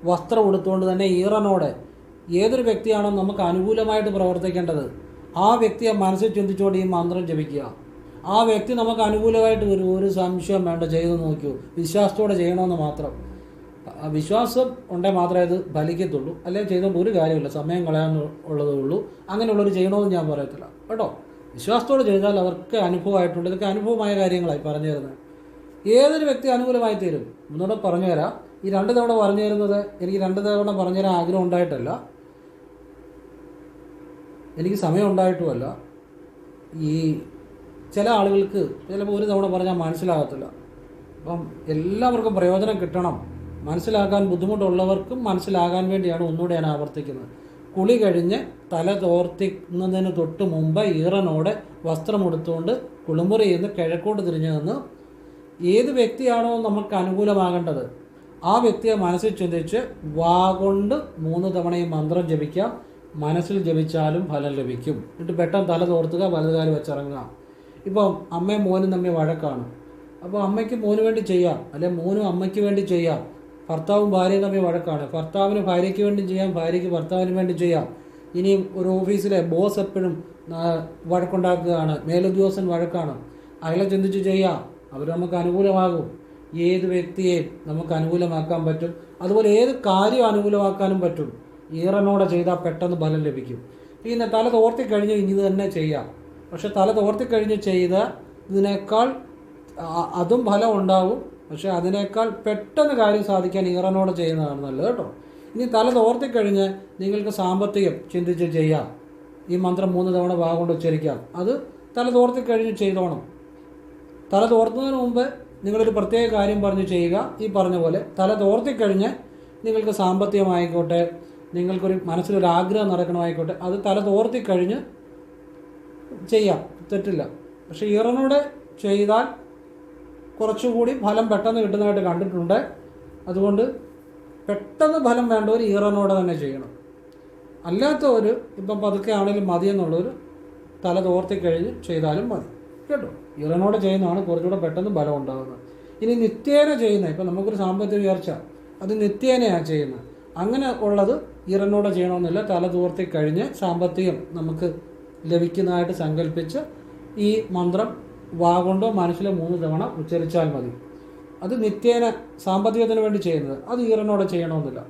വസ്ത്രം ഉടുത്തുകൊണ്ട് തന്നെ ഈറനോടെ ഏതൊരു വ്യക്തിയാണോ നമുക്ക് അനുകൂലമായിട്ട് പ്രവർത്തിക്കേണ്ടത്? ആ വ്യക്തിയെ മനസ്സിൽ ചിന്തിച്ചുകൊണ്ട് ഈ മന്ത്രം ജപിക്കുക. ആ വ്യക്തി നമുക്ക് അനുകൂലമായിട്ട് വരും ഒരു സംശയം വേണ്ട ചെയ്തു നോക്കൂ. വിശ്വാസത്തോടെ ചെയ്യണമെന്ന് മാത്രം. വിശ്വാസം ഉണ്ടെങ്കിൽ മാത്രമേ അത് ഫലിക്കത്തുള്ളൂ. അല്ലെങ്കിൽ ചെയ്തുകൊണ്ട് ഒരു കാര്യമില്ല സമയം കളയാൻ ഉള്ളതേ ഉള്ളൂ. അങ്ങനെയുള്ളവർ ചെയ്യണമെന്ന് ഞാൻ പറയത്തില്ല. കേട്ടോ? വിശ്വാസത്തോടെ ചെയ്താൽ അവർക്ക് അനുഭവമായിട്ടുണ്ട്. ഇതൊക്കെ അനുഭവമായ കാര്യങ്ങളായി പറഞ്ഞു തരുന്നത്. ഏതൊരു വ്യക്തി അനുകൂലമായി തീരും? ഒന്നുകൂടെ പറഞ്ഞു തരാം. ഈ രണ്ട് തവണ പറഞ്ഞു തരുന്നത് എനിക്ക് രണ്ട് തവണ പറഞ്ഞു തരാൻ ആഗ്രഹം ഉണ്ടായിട്ടല്ല. എനിക്ക് സമയം ഉണ്ടായിട്ടുമല്ല. ഈ ചില ആളുകൾക്ക് ചിലപ്പോൾ ഒരു തവണ പറഞ്ഞാൽ മനസ്സിലാകത്തില്ല. അപ്പം എല്ലാവർക്കും പ്രയോജനം കിട്ടണം. മനസ്സിലാക്കാൻ ബുദ്ധിമുട്ടുള്ളവർക്കും മനസ്സിലാകാൻ വേണ്ടിയാണ് ഒന്നുകൂടെ ഞാൻ ആവർത്തിക്കുന്നത്. കുളി കഴിഞ്ഞ് തല തോർത്തിക്കുന്നതിന് തൊട്ട് മുമ്പ് ഈറനോടെ വസ്ത്രമെടുത്തുകൊണ്ട് കുളിമുറിയിൽ നിന്ന് കിഴക്കോട്ട് തിരിഞ്ഞു നിന്ന് ഏത് വ്യക്തിയാണോ നമുക്ക് അനുകൂലമാകേണ്ടത്? ആ വ്യക്തിയെ മനസ്സിൽ ചിന്തിച്ച് വാ കൊണ്ട് മൂന്ന് തവണ ഈ മന്ത്രം ജപിക്കാം. മനസ്സിൽ ജപിച്ചാലും ഫലം ലഭിക്കും. എന്നിട്ട് പെട്ടെന്ന് തല തോർത്തുക വലതുകാലം വെച്ചിറങ്ങുക. ഇപ്പം അമ്മയും മോനും തമ്മിൽ വഴക്കാണ്. അപ്പോൾ അമ്മയ്ക്ക് മോന് വേണ്ടി ചെയ്യാം അല്ലെ മോനും അമ്മയ്ക്ക് വേണ്ടി ചെയ്യാം. ഭർത്താവും ഭാര്യയും തമ്മിൽ വഴക്കാണ്. ഭർത്താവിന് ഭാര്യയ്ക്ക് വേണ്ടി ചെയ്യാം ഭാര്യയ്ക്ക് ഭർത്താവിന് വേണ്ടി ചെയ്യാം. ഇനിയും ഒരു ഓഫീസിലെ ബോസ് എപ്പോഴും വഴക്കുണ്ടാക്കുകയാണ്. മേലുദ്യോഗസ്ഥൻ വഴക്കാണ്. അയാളെ ചിന്തിച്ച് ചെയ്യാം. അവർ നമുക്ക് അനുകൂലമാകും. ഏത് വ്യക്തിയെയും നമുക്ക് അനുകൂലമാക്കാൻ പറ്റും? അതുപോലെ ഏത് കാര്യം അനുകൂലമാക്കാനും പറ്റും? ഈറനോടെ ചെയ്താൽ പെട്ടെന്ന് ഫലം ലഭിക്കും. പിന്നെ തല തോർത്തി കഴിഞ്ഞ് ഇനി തന്നെ ചെയ്യാം. പക്ഷെ തല തോർത്തി കഴിഞ്ഞ് ചെയ്ത ഇതിനേക്കാൾ അതും ഫലം ഉണ്ടാവും. പക്ഷെ അതിനേക്കാൾ പെട്ടെന്ന് കാര്യം സാധിക്കാൻ ഇറനോട് ചെയ്യുന്നതാണ് നല്ലത് കേട്ടോ. ഇനി തല തോർത്തി കഴിഞ്ഞ് നിങ്ങൾക്ക് സാമ്പത്തികം ചിന്തിച്ച് ചെയ്യാം. ഈ മന്ത്രം മൂന്ന് തവണ ഭാഗം കൊണ്ട് ഉച്ചരിക്കാം. അത് തല തോർത്തി കഴിഞ്ഞ് ചെയ്തോണം. തല തോർത്തുന്നതിന് മുമ്പ് നിങ്ങളൊരു പ്രത്യേക കാര്യം പറഞ്ഞ് ചെയ്യുക. ഈ പറഞ്ഞ പോലെ തല തോർത്തിക്കഴിഞ്ഞ് നിങ്ങൾക്ക് സാമ്പത്തികമായിക്കോട്ടെ നിങ്ങൾക്കൊരു മനസ്സിലൊരു ആഗ്രഹം നടക്കണമായിക്കോട്ടെ അത് തല തോർത്തിക്കഴിഞ്ഞ് ചെയ്യാം. തെറ്റില്ല. പക്ഷേ ഈറനോടെ ചെയ്താൽ കുറച്ചുകൂടി ഫലം പെട്ടെന്ന് കിട്ടുന്നതായിട്ട് കണ്ടിട്ടുണ്ട്. അതുകൊണ്ട് പെട്ടെന്ന് ഫലം വേണ്ടവർ ഈറനോടെ തന്നെ ചെയ്യണം. അല്ലാത്തവർ ഇപ്പം പതുക്കെ ആണെങ്കിലും മതിയെന്നുള്ളവർ തല തോർത്തി കഴിഞ്ഞ് ചെയ്താലും മതി. കേട്ടോ? ഈറനോടെ ചെയ്യുന്നതാണ് കുറച്ചുകൂടെ പെട്ടെന്ന് ഫലം ഉണ്ടാകുന്നത് ഇനി നിത്യേന ചെയ്യുന്ന ഇപ്പം നമുക്കൊരു സാമ്പത്തിക ഉയർച്ച അത് നിത്യേനയാണ് ചെയ്യുന്നത്. അങ്ങനെ ഉള്ളത് ഈറനോടെ ചെയ്യണമെന്നില്ല. തല തോർത്തി കഴിഞ്ഞ് സാമ്പത്തികം നമുക്ക് ലഭിക്കുന്നതായിട്ട് സങ്കല്പിച്ച് ഈ മന്ത്രം വാ കൊണ്ടോ മനസ്സിലെ മൂന്ന് തവണ ഉച്ചരിച്ചാൽ മതി. അത് നിത്യേന സാമ്പത്തികത്തിന് വേണ്ടി ചെയ്യുന്നത്. അത് ഈറനോടെ ചെയ്യണമെന്നില്ല.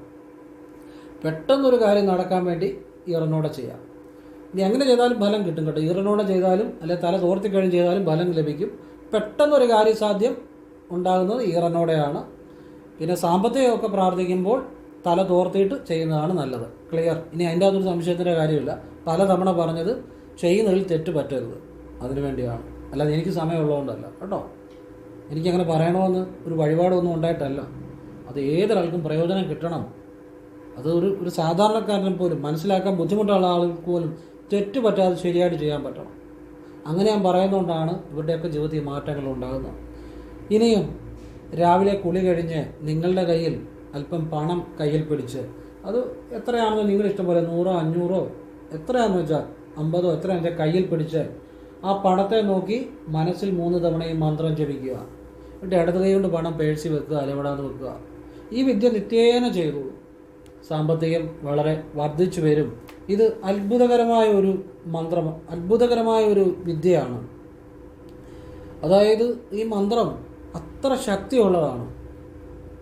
പെട്ടെന്നൊരു കാര്യം നടക്കാൻ വേണ്ടി ഈറനോടെ ചെയ്യാം. ഇനി എങ്ങനെ ചെയ്താലും ഫലം കിട്ടും കേട്ടോ. ഈറനോടെ ചെയ്താലും അല്ലെ തല തോർത്തിക്കഴിഞ്ഞ് ചെയ്താലും ഫലം ലഭിക്കും. പെട്ടെന്നൊരു കാര്യസാധ്യം ഉണ്ടാകുന്നത് ഈറനോടെയാണ്. പിന്നെ സാമ്പത്തികമൊക്കെ പ്രാർത്ഥിക്കുമ്പോൾ തല തോർത്തിയിട്ട് ചെയ്യുന്നതാണ് നല്ലത്. ക്ലിയർ ഇനി അതിന്റെ അകത്തൊരു സംശയത്തിന്റെ കാര്യമില്ല. പല തവണ പറഞ്ഞത് ചെയ്യുന്നതിൽ തെറ്റ് പറ്റരുത്. അതിനു വേണ്ടിയാണ്. അല്ലാതെ എനിക്ക് സമയമുള്ളതുകൊണ്ടല്ല. കേട്ടോ? എനിക്കങ്ങനെ പറയണമെന്ന് ഒരു വഴിപാടൊന്നും ഉണ്ടായിട്ടല്ല. അത് ഏതൊരാൾക്കും പ്രയോജനം കിട്ടണം. അത് ഒരു ഒരു സാധാരണക്കാരനെ പോലും മനസ്സിലാക്കാൻ ബുദ്ധിമുട്ടുള്ള ആൾക്ക് പോലും തെറ്റ് പറ്റാതെ ശരിയായിട്ട് ചെയ്യാൻ പറ്റണം. അങ്ങനെ ഞാൻ പറയുന്നതുകൊണ്ടാണ് ഇവരുടെയൊക്കെ ജീവിതത്തിൽ മാറ്റങ്ങൾ ഉണ്ടാകുന്നത്. ഇനിയും രാവിലെ കുളി കഴിഞ്ഞ് നിങ്ങളുടെ കയ്യിൽ അല്പം പണം കയ്യിൽ പിടിച്ച് അത് എത്രയാണെന്ന് നിങ്ങളുടെ ഇഷ്ടം പോലെ നൂറോ അഞ്ഞൂറോ എത്രയാണെന്ന് വെച്ചാൽ അമ്പതോ എത്ര എന്റെ കയ്യിൽ പിടിച്ച് ആ പണത്തെ നോക്കി മനസ്സിൽ മൂന്ന് തവണ ഈ മന്ത്രം ജപിക്കുക. എന്നിട്ട് ഇടത് കൈ കൊണ്ട് പണം പേഴ്സി വെക്കുക അലവിടാതെ വെക്കുക. ഈ വിദ്യ നിത്യേന ചെയ്തു. സാമ്പത്തികം വളരെ വർദ്ധിച്ചു വരും. ഇത് അത്ഭുതകരമായ ഒരു മന്ത്രം അത്ഭുതകരമായ ഒരു വിദ്യയാണ്. അതായത് ഈ മന്ത്രം അത്ര ശക്തിയുള്ളതാണ്.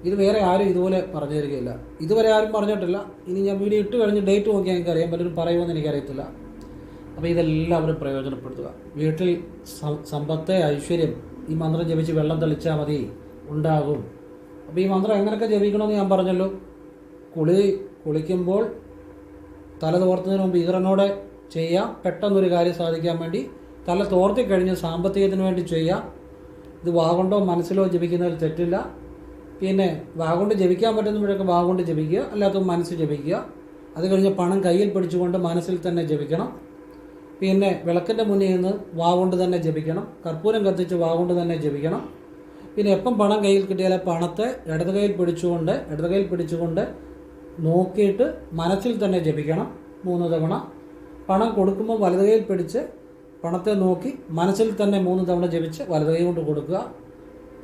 ഇത് വേറെ ആരും ഇതുപോലെ പറഞ്ഞു തരികയില്ല ഇതുവരെ ആരും പറഞ്ഞിട്ടില്ല. ഇനി ഞാൻ വീഡിയോ ഇട്ട് കഴിഞ്ഞ് ഡേറ്റ് നോക്കിയാൽ എനിക്കറിയാം. പലരും പറയുമെന്ന് എനിക്കറിയത്തില്ല. അപ്പോൾ ഇതെല്ലാവരും പ്രയോജനപ്പെടുത്തുക. വീട്ടിൽ സമ്പത്ത് ഐശ്വര്യം ഈ മന്ത്രം ജപിച്ച് വെള്ളം തെളിച്ചാൽ മതി ഉണ്ടാകും. അപ്പോൾ ഈ മന്ത്രം എങ്ങനെയൊക്കെ ജപിക്കണമെന്ന് ഞാൻ പറഞ്ഞല്ലോ. കുളി കുളിക്കുമ്പോൾ തല തോർത്തുന്നതിന് മുമ്പ് ഈറനോടെ ചെയ്യാം. പെട്ടെന്നൊരു കാര്യം സാധിക്കാൻ വേണ്ടി തല തോർത്തി കഴിഞ്ഞ് സാമ്പത്തികത്തിന് വേണ്ടി ചെയ്യാം. ഇത് വാഗൊണ്ടോ മനസ്സിലോ ജപിക്കുന്നതിൽ തെറ്റില്ല. പിന്നെ വാഗൊണ്ട് ജപിക്കാൻ പറ്റുന്നപ്പോഴൊക്കെ വാഗൊണ്ട് ജപിക്കുക. അല്ലാത്ത മനസ്സ് ജപിക്കുക. അത് കഴിഞ്ഞ് പണം കയ്യിൽ പിടിച്ചുകൊണ്ട് മനസ്സിൽ തന്നെ ജപിക്കണം. പിന്നെ വിളക്കിന്റെ മുന്നിൽ നിന്ന് വാവുകൊണ്ട് തന്നെ ജപിക്കണം. കർപ്പൂരം കത്തിച്ച് വാവുകൊണ്ട് തന്നെ ജപിക്കണം. പിന്നെ എപ്പം പണം കയ്യിൽ കിട്ടിയാൽ പണത്തെ ഇടത് കയ്യിൽ പിടിച്ചുകൊണ്ട് ഇടത് കയ്യിൽ പിടിച്ചുകൊണ്ട് നോക്കിയിട്ട് മനസ്സിൽ തന്നെ ജപിക്കണം മൂന്ന് തവണ. പണം കൊടുക്കുമ്പോൾ വലത് കയ്യിൽ പിടിച്ച് പണത്തെ നോക്കി മനസ്സിൽ തന്നെ മൂന്ന് തവണ ജപിച്ച് വലത് കൈ കൊണ്ട് കൊടുക്കുക.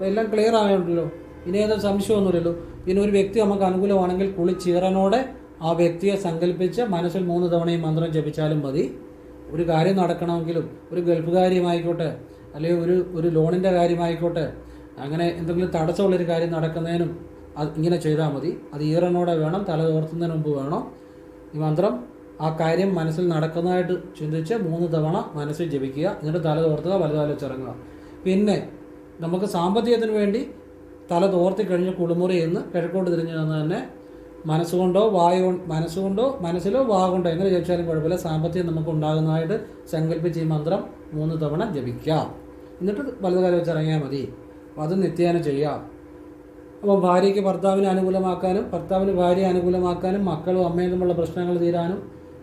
എല്ലാം ക്ലിയർ ആയുണ്ടല്ലോ? ഇനി ഏതോ സംശയമൊന്നുമില്ലല്ലോ? പിന്നെ ഒരു വ്യക്തി നമുക്ക് അനുകൂലമാണെങ്കിൽ കുളിച്ചീറനോടെ ആ വ്യക്തിയെ സങ്കല്പിച്ച് മനസ്സിൽ മൂന്ന് തവണ ഈ മന്ത്രം ജപിച്ചാലും മതി. ഒരു കാര്യം നടക്കണമെങ്കിലും ഒരു ഗൾഫ് കാര്യമായിക്കോട്ടെ അല്ലെങ്കിൽ ഒരു ഒരു ലോണിന്റെ കാര്യമായിക്കോട്ടെ അങ്ങനെ എന്തെങ്കിലും തടസ്സമുള്ളൊരു കാര്യം നടക്കുന്നതിനും അത് ഇങ്ങനെ ചെയ്താൽ മതി. അത് ഈറനോടെ വേണം തല തോർത്തുന്നതിന് മുമ്പ് വേണം. ഈ മന്ത്രം ആ കാര്യം മനസ്സിൽ നടക്കുന്നതായിട്ട് ചിന്തിച്ച് മൂന്ന് തവണ മനസ്സിൽ ജപിക്കുക എന്നിട്ട് തല തോർത്തുക വലുതാലോചിറങ്ങുക പിന്നെ നമുക്ക് സാമ്പത്തികത്തിന് വേണ്ടി തല തോർത്തി കഴിഞ്ഞ് കുളിമുറി എന്ന് കിഴക്കോട്ട് തിരിഞ്ഞു തന്നെ മനസ്സുകൊണ്ടോ വായു കൊണ്ട് മനസ്സുകൊണ്ടോ മനസ്സിലോ വാ കൊണ്ടോ എങ്ങനെ ജപിച്ചാലും കുഴപ്പമില്ല. സാമ്പത്തികം നമുക്ക് ഉണ്ടാകുന്നതായിട്ട് സങ്കല്പിച്ച് ഈ മന്ത്രം മൂന്ന് തവണ ജപിക്കാം. എന്നിട്ട് വലതുകാലം വെച്ച് ഇറങ്ങിയാൽ മതി. അത് നിത്യേന ചെയ്യാം. അപ്പോൾ ഭാര്യയ്ക്ക് ഭർത്താവിനെ അനുകൂലമാക്കാനും ഭർത്താവിന് ഭാര്യയെ അനുകൂലമാക്കാനും മക്കളും അമ്മയും തമ്മിലുള്ള പ്രശ്നങ്ങൾ തീരാനും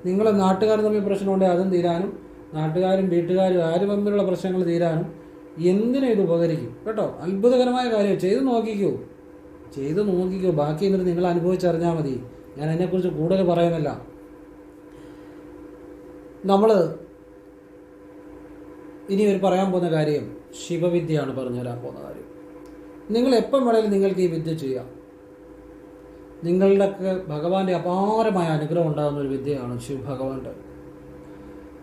നിങ്ങളെ നാട്ടുകാർ തമ്മിൽ പ്രശ്നമുണ്ടെങ്കിൽ അതും തീരാനും നാട്ടുകാരും വീട്ടുകാരും ആരും തമ്മിലുള്ള പ്രശ്നങ്ങൾ തീരാനും എന്തിനും ഇത് ഉപകരിക്കും? കേട്ടോ അത്ഭുതകരമായ കാര്യം. ചെയ്ത് നോക്കിക്കൂ. ചെയ്ത് നോക്കിക്കോ. ബാക്കി എന്നിട്ട് നിങ്ങൾ അനുഭവിച്ചറിഞ്ഞാൽ മതി. ഞാൻ അതിനെക്കുറിച്ച് കൂടുതൽ പറയുന്നില്ല. നമ്മൾ ഇനി ഒരു പറയാൻ പോകുന്ന കാര്യം ശിവവിദ്യയാണ് പറഞ്ഞു തരാൻ പോകുന്ന കാര്യം. നിങ്ങൾ എപ്പം വേണമെങ്കിലും നിങ്ങൾക്ക് ഈ വിദ്യ ചെയ്യാം. നിങ്ങളുടെയൊക്കെ ഭഗവാന്റെ അപാരമായ അനുഗ്രഹം ഉണ്ടാകുന്ന ഒരു വിദ്യയാണ് ശിവ ഭഗവാന്റെ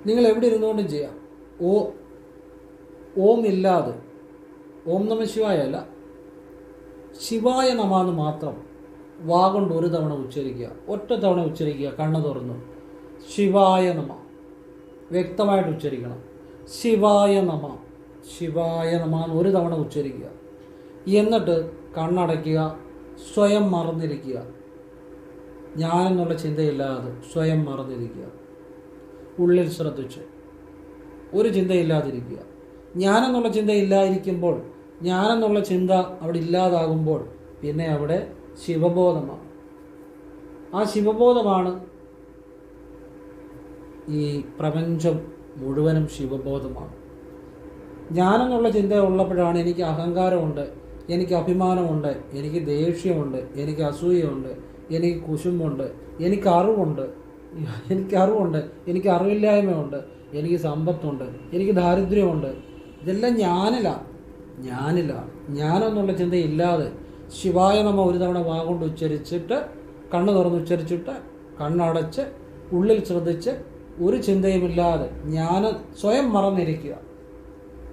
നിങ്ങൾ എവിടെ ഇരുന്നുകൊണ്ടും ചെയ്യാം. ഓ ഓം ഇല്ലാതെ ഓം നമ ശിവായ നമാന്ന് മാത്രം വാ കൊണ്ട് ഒരു തവണ ഉച്ചരിക്കുക ഒറ്റ തവണ ഉച്ചരിക്കുക കണ്ണ് തുറന്നു. ശിവായ നമ. വ്യക്തമായിട്ട് ഉച്ചരിക്കണം. ശിവായ നമ. ശിവായ നമ എന്ന് ഒരു തവണ ഉച്ചരിക്കുക. എന്നിട്ട് കണ്ണടയ്ക്കുക സ്വയം മറന്നിരിക്കുക. ഞാനെന്നുള്ള ചിന്തയില്ലാതെ സ്വയം മറന്നിരിക്കുക. ഉള്ളിൽ ശ്രദ്ധിച്ച്. ഒരു ചിന്തയില്ലാതിരിക്കുക. ഞാനെന്നുള്ള ചിന്ത ഇല്ലാതിരിക്കുമ്പോൾ ഞാനെന്നുള്ള ചിന്ത അവിടെ ഇല്ലാതാകുമ്പോൾ പിന്നെ അവിടെ ശിവബോധമാണ്. ആ ശിവബോധമാണ് ഈ പ്രപഞ്ചം മുഴുവനും ശിവബോധമാണ്. ഞാനെന്നുള്ള ചിന്ത ഉള്ളപ്പോഴാണ് എനിക്ക് അഹങ്കാരമുണ്ട് എനിക്ക് അഭിമാനമുണ്ട് എനിക്ക് ദേഷ്യമുണ്ട് എനിക്ക് അസൂയയുണ്ട് എനിക്ക് കുശുമ്പുണ്ട് എനിക്ക് അറിവുണ്ട് എനിക്ക് അറിവുണ്ട് എനിക്ക് അറിവില്ലായ്മയുണ്ട് എനിക്ക് സമ്പത്തുണ്ട് എനിക്ക് ദാരിദ്ര്യമുണ്ട്. ഇതെല്ലാം ഞാനില്ല ഞാനില്ല. ഞാനെന്നുള്ള ചിന്തയില്ലാതെ ശിവായ നമ്മ ഒരു തവണ വാഗൊണ്ട് ഉച്ചരിച്ചിട്ട് കണ്ണ് തുറന്ന് ഉച്ചരിച്ചിട്ട് കണ്ണടച്ച് ഉള്ളിൽ ശ്രദ്ധിച്ച് ഒരു ചിന്തയുമില്ലാതെ ഞാൻ സ്വയം മറന്നിരിക്കുക.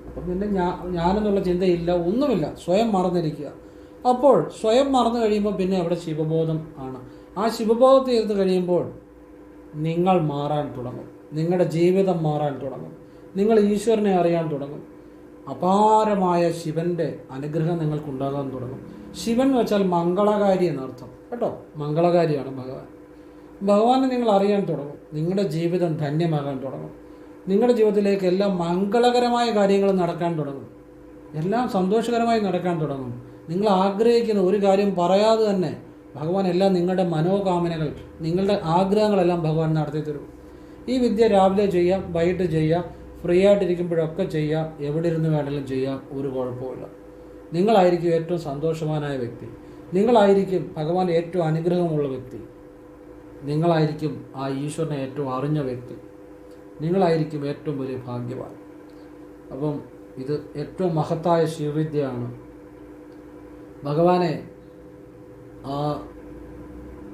അപ്പം പിന്നെ ഞാൻ ഞാനെന്നുള്ള ചിന്തയില്ല ഒന്നുമില്ല. സ്വയം മറന്നിരിക്കുക. അപ്പോൾ സ്വയം മറന്നു കഴിയുമ്പോൾ പിന്നെ അവിടെ ശിവബോധം ആണ്. ആ ശിവബോധത്തിൽ ഇരുന്ന് കഴിയുമ്പോൾ നിങ്ങൾ മാറാൻ തുടങ്ങും. നിങ്ങളുടെ ജീവിതം മാറാൻ തുടങ്ങും. നിങ്ങൾ ഈശ്വരനെ അറിയാൻ തുടങ്ങും. അപാരമായ ശിവന്റെ അനുഗ്രഹം നിങ്ങൾക്കുണ്ടാകാൻ തുടങ്ങും. ശിവൻ എന്ന് വെച്ചാൽ മംഗളകാരി എന്നർത്ഥം. കേട്ടോ? മംഗളകാരിയാണ് ഭഗവാൻ. ഭഗവാനെ നിങ്ങൾ അറിയാൻ തുടങ്ങും. നിങ്ങളുടെ ജീവിതം ധന്യമാകാൻ തുടങ്ങും. നിങ്ങളുടെ ജീവിതത്തിലേക്ക് എല്ലാം മംഗളകരമായ കാര്യങ്ങൾ നടക്കാൻ തുടങ്ങും. എല്ലാം സന്തോഷകരമായി നടക്കാൻ തുടങ്ങും. നിങ്ങൾ ആഗ്രഹിക്കുന്ന ഒരു കാര്യം പറയാതെ തന്നെ ഭഗവാൻ എല്ലാം നിങ്ങളുടെ മനോകാമനകൾ നിങ്ങളുടെ ആഗ്രഹങ്ങളെല്ലാം ഭഗവാൻ നടത്തി തരും ഈ വിദ്യ രാവിലെ ചെയ്യാം വൈകിട്ട് ചെയ്യാം. ഫ്രീ ആയിട്ടിരിക്കുമ്പോഴൊക്കെ ചെയ്യാം എവിടെ ഇരുന്ന് വേണമെങ്കിലും ചെയ്യാം ഒരു കുഴപ്പമില്ല നിങ്ങളായിരിക്കും ഏറ്റവും സന്തോഷവാനായ വ്യക്തി. നിങ്ങളായിരിക്കും ഭഗവാൻ ഏറ്റവും അനുഗ്രഹമുള്ള വ്യക്തി. നിങ്ങളായിരിക്കും ആ ഈശ്വരനെ ഏറ്റവും അറിഞ്ഞ വ്യക്തി. നിങ്ങളായിരിക്കും ഏറ്റവും വലിയ ഭാഗ്യവാൻ. അപ്പം ഇത് ഏറ്റവും മഹത്തായ ശിവവിദ്യയാണ്. ഭഗവാനെ ആ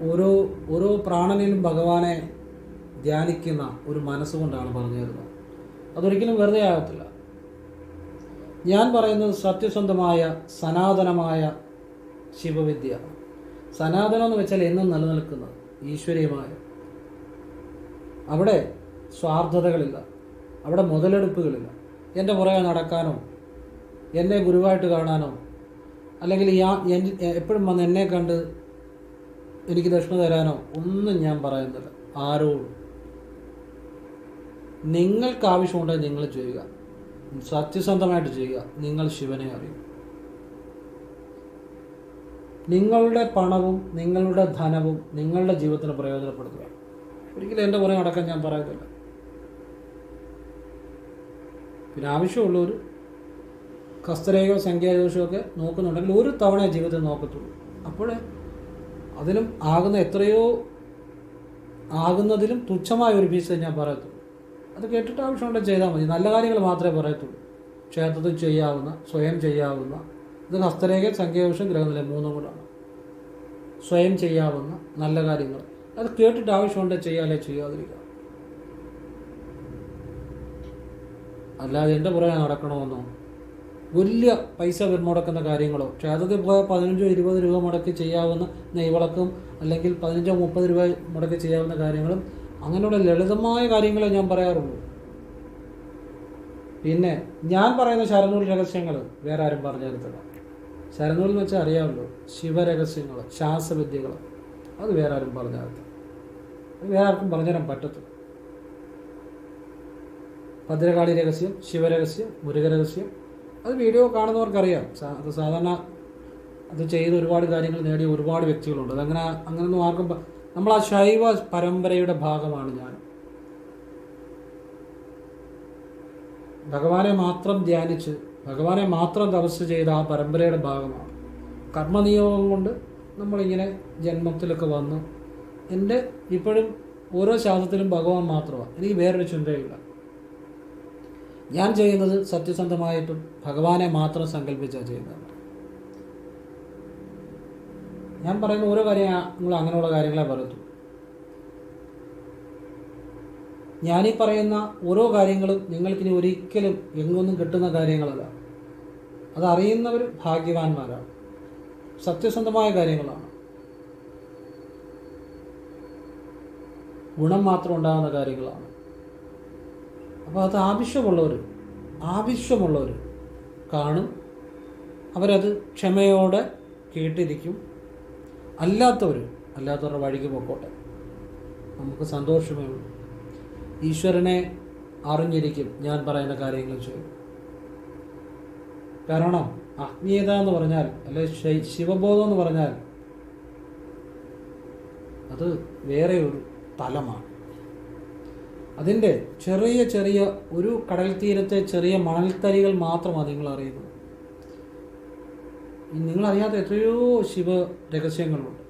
ഓരോ ഓരോ പ്രാണനിലും ഭഗവാനെ ധ്യാനിക്കുന്ന ഒരു മനസ്സുകൊണ്ടാണ് പറഞ്ഞു തരുന്നത് അതൊരിക്കലും വെറുതെ ആകത്തില്ല. ഞാൻ പറയുന്നത് സത്യസന്ധമായ സനാതനമായ ശിവവിദ്യ. സനാതനം എന്ന് വെച്ചാൽ എന്നും നിലനിൽക്കുന്നത് ഈശ്വരീയമായ. അവിടെ സ്വാർത്ഥതകളില്ല. അവിടെ മുതലെടുപ്പുകളില്ല. എന്റെ പുറകെ നടക്കാനോ എന്നെ ഗുരുവായിട്ട് കാണാനോ അല്ലെങ്കിൽ ഞാൻ എപ്പോഴും വന്ന് എന്നെ കണ്ട് എനിക്ക് ദക്ഷിണ തരാനോ ഒന്നും ഞാൻ പറയുന്നില്ല. ആരോടും. നിങ്ങൾക്ക് ആവശ്യമുണ്ടെങ്കിൽ നിങ്ങൾ ചെയ്യുക. സത്യസന്ധമായിട്ട് ചെയ്യുക. നിങ്ങൾ ശിവനെ അറിയും. നിങ്ങളുടെ പണവും നിങ്ങളുടെ ധനവും നിങ്ങളുടെ ജീവിതത്തിന് പ്രയോജനപ്പെടുത്തുക. ഒരിക്കലും എന്റെ പുറകെ അടക്കം ഞാൻ പറയത്തില്ല. പിന്നെ ആവശ്യമുള്ളവർ കസ്തരയോ സംഖ്യാദോഷമോ ഒക്കെ നോക്കുന്നുണ്ടെങ്കിൽ ഒരു തവണ ജീവിതത്തിൽ നോക്കത്തുള്ളൂ. അപ്പോൾ അതിലും ആകുന്ന എത്രയോ ആകുന്നതിലും തുച്ഛമായ ഒരു ഫീസ് ഞാൻ പറയത്തുള്ളൂ. അത് കേട്ടിട്ട് ആവശ്യമുണ്ടെങ്കിൽ ചെയ്താൽ മതി. നല്ല കാര്യങ്ങൾ മാത്രമേ പറയത്തുള്ളൂ. ക്ഷേത്രത്തിൽ ചെയ്യാവുന്ന സ്വയം ചെയ്യാവുന്ന ഇത് ഹസ്തരേഖ സംഖ്യാദോഷം ഗ്രഹനില മൂന്നും കൂടാണ് സ്വയം ചെയ്യാവുന്ന നല്ല കാര്യങ്ങൾ. അത് കേട്ടിട്ട് ആവശ്യമുണ്ടെങ്കിൽ ചെയ്യാലേ ചെയ്യാതിരിക്കുക. അല്ലാതെ എന്റെ പുറകെ നടക്കണമെന്നോ? വലിയ പൈസ മുടക്കുന്ന കാര്യങ്ങളോ? ക്ഷേത്രത്തിൽ പോയാൽ പതിനഞ്ചോ ഇരുപത് രൂപ മുടക്കി ചെയ്യാവുന്ന നെയ്വിളക്കും അല്ലെങ്കിൽ പതിനഞ്ചോ മുപ്പത് രൂപ മുടക്കി ചെയ്യാവുന്ന കാര്യങ്ങളും അങ്ങനെയുള്ള ലളിതമായ കാര്യങ്ങളെ ഞാൻ പറയാറുള്ളൂ. പിന്നെ ഞാൻ പറയുന്ന ശരനൂൽ രഹസ്യങ്ങൾ വേറെ ആരും പറഞ്ഞു തരത്തില്ല. ശരനൂൽ എന്ന് വെച്ചാൽ അറിയാമല്ലോ ശിവരഹസ്യങ്ങൾ ശാസ്ത്രവിദ്യകൾ അത് വേറെ ആരും പറഞ്ഞാകത്ത അത് വേറെ ആർക്കും പറഞ്ഞുതരാൻ പറ്റത്തില്ല. ഭദ്രകാളി രഹസ്യം ശിവരഹസ്യം മുരുകരഹസ്യം. അത് വീഡിയോ കാണുന്നവർക്കറിയാം. അത് സാധാരണ അത് ചെയ്ത് ഒരുപാട് കാര്യങ്ങൾ നേടിയ ഒരുപാട് വ്യക്തികളുണ്ട്. അതങ്ങനെ അങ്ങനെയൊന്നും ആർക്കും നമ്മൾ ആ ശൈവ പരമ്പരയുടെ ഭാഗമാണ് ഞാൻ. ഭഗവാനെ മാത്രം ധ്യാനിച്ച് ഭഗവാനെ മാത്രം തപസ് ചെയ്ത ആ പരമ്പരയുടെ ഭാഗമാണ്. കർമ്മനിയോഗം കൊണ്ട് നമ്മളിങ്ങനെ ജന്മത്തിലൊക്കെ വന്ന് എന്റെ ഇപ്പോഴും ഓരോ ശാസ്ത്രത്തിലും ഭഗവാൻ മാത്രമാണ്. എനിക്ക് വേറൊരു ചിന്തയില്ല. ഞാൻ ചെയ്യുന്നത് സത്യസന്ധമായിട്ടും ഭഗവാനെ മാത്രം സങ്കല്പിച്ചാണ് ചെയ്യുന്നത്. ഞാൻ പറയുന്ന ഓരോ കാര്യം നിങ്ങൾ അങ്ങനെയുള്ള കാര്യങ്ങളെ പറയത്തു ഞാനീ പറയുന്ന ഓരോ കാര്യങ്ങളും നിങ്ങൾക്കിനി ഒരിക്കലും എങ്ങൊന്നും കിട്ടുന്ന കാര്യങ്ങളല്ല. അതറിയുന്നവർ ഭാഗ്യവാന്മാരാണ്. സത്യസന്ധമായ കാര്യങ്ങളാണ്. ഗുണം മാത്രം ഉണ്ടാകുന്ന കാര്യങ്ങളാണ്. അപ്പോൾ അത് ആവശ്യമുള്ളവർ ആവശ്യമുള്ളവർ കാണും. അവരത് ക്ഷമയോടെ കേട്ടിരിക്കും. അല്ലാത്തവർ അല്ലാത്തവരുടെ വഴിക്ക് പൊക്കോട്ടെ. നമുക്ക് സന്തോഷമേ ഉള്ളൂ. ഈശ്വരനെ അറിഞ്ഞിരിക്കും ഞാൻ പറയുന്ന കാര്യങ്ങൾ ചെയ്യും കാരണം ആത്മീയത എന്ന് പറഞ്ഞാൽ അല്ലെ ശിവബോധം എന്ന് പറഞ്ഞാൽ അത് വേറെ ഒരു തലമാണ്. അതിന്റെ ചെറിയ ചെറിയ ഒരു കടൽ തീരത്തെ ചെറിയ മണൽത്തരികൾ മാത്രമാണ് നിങ്ങൾ അറിയുന്നത് നിങ്ങളറിയാത്ത എത്രയോ ശിവ രഹസ്യങ്ങളുണ്ട്.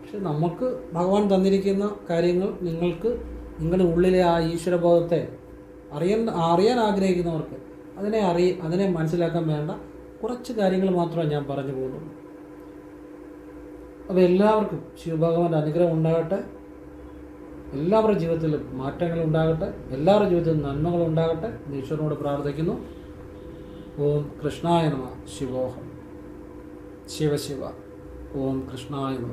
പക്ഷെ നമുക്ക് ഭഗവാൻ തന്നിരിക്കുന്ന കാര്യങ്ങൾ നിങ്ങൾക്ക് നിങ്ങളുടെ ഉള്ളിലെ ആ ഈശ്വരബോധത്തെ അറിയാൻ അറിയാൻ ആഗ്രഹിക്കുന്നവർക്ക് അതിനെ അറി അതിനെ മനസ്സിലാക്കാൻ വേണ്ട കുറച്ച് കാര്യങ്ങൾ മാത്രമേ ഞാൻ പറഞ്ഞു പോകുന്നുള്ളൂ. അപ്പോൾ എല്ലാവർക്കും ശിവഭഗവാന്റെ അനുഗ്രഹം ഉണ്ടാകട്ടെ. എല്ലാവരുടെ ജീവിതത്തിലും മാറ്റങ്ങൾ ഉണ്ടാകട്ടെ. എല്ലാവരുടെ ജീവിതത്തിലും നന്മകൾ ഉണ്ടാകട്ടെ ഈശ്വരനോട് പ്രാർത്ഥിക്കുന്നു. ഓം കൃഷ്ണായ നമ ശിവോഹം ശിവശിവ ഓം കൃഷ്ണായ നമ